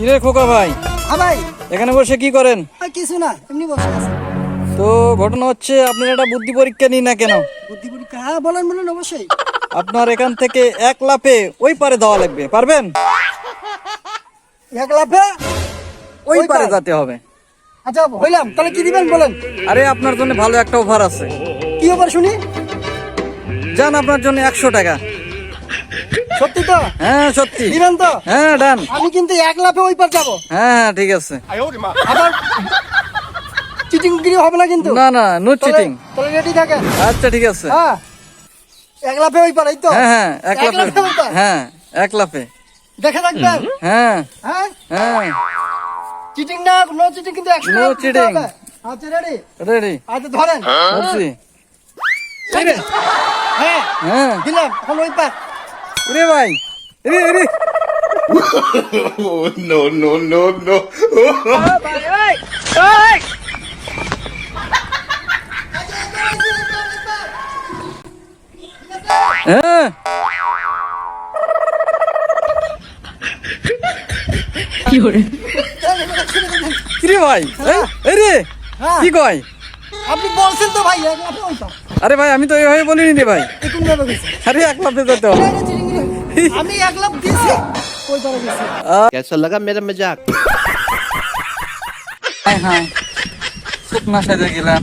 কিরে খোকা ভাই? হ্যাঁ ভাই। এখানে বসে কি করেন? কিছু না এমনি বসে আছে। তো ঘটনা হচ্ছে আপনার একটা বুদ্ধি পরীক্ষা নিন না কেন? বুদ্ধি পরীক্ষা? হ্যাঁ বলেন বলেন অবশ্যই। আপনার এখান থেকে এক লাফে ওই পারে দেওয়া লাগবে পারবেন? এক লাফে ওই পারে যেতে হবে। আচ্ছা হইলাম। তাহলে কি দিবেন বলেন? আরে আপনার জন্য ভালো একটা অফার আছে। কি অফার শুনি? যান আপনার জন্য একশো টাকা। সত্যি তো? হ্যাঁ সত্যি। দিবেন তো? হ্যাঁ ডান। আমি কিন্তু এক লাফে ওই পার যাব। হ্যাঁ হ্যাঁ ঠিক আছে। আবার চিটিং গিরি হবে না কিন্তু? না না নো চিটিং তাহলে রেডি থাকেন। আচ্ছা ঠিক আছে। হ্যাঁ। এক লাফে ওই পার এই তো? হ্যাঁ হ্যাঁ এক লাফে। হ্যাঁ এক লাফে। দেখে থাকবেন? হ্যাঁ। হ্যাঁ? হ্যাঁ। চিটিং না নো চিটিং কিন্তু একশো cheating. হবে। আচ্ছা রেডি রেডি আচ্ছা ধরেন। বলছি হ্যাঁ। হ্যাঁ। দিলাম এখন ওই পার। রে ভাই রে রে। No, no, no, no. হ্যাঁ। কি রে ভাই এই, এই রে হ্যাঁ। কি কয়? আপনি বলছেন তো ভাই আরে ভাই আমি তো এইভাবে বলিনি রে ভাই। আরে এক লাফে যেতে হবে। আমি এক লাফ দিয়েছি ওই পারে গেছি कैसा लगा मेरा मजाक হ্যাঁ হ্যাঁ খুব নাশাতে গেলাম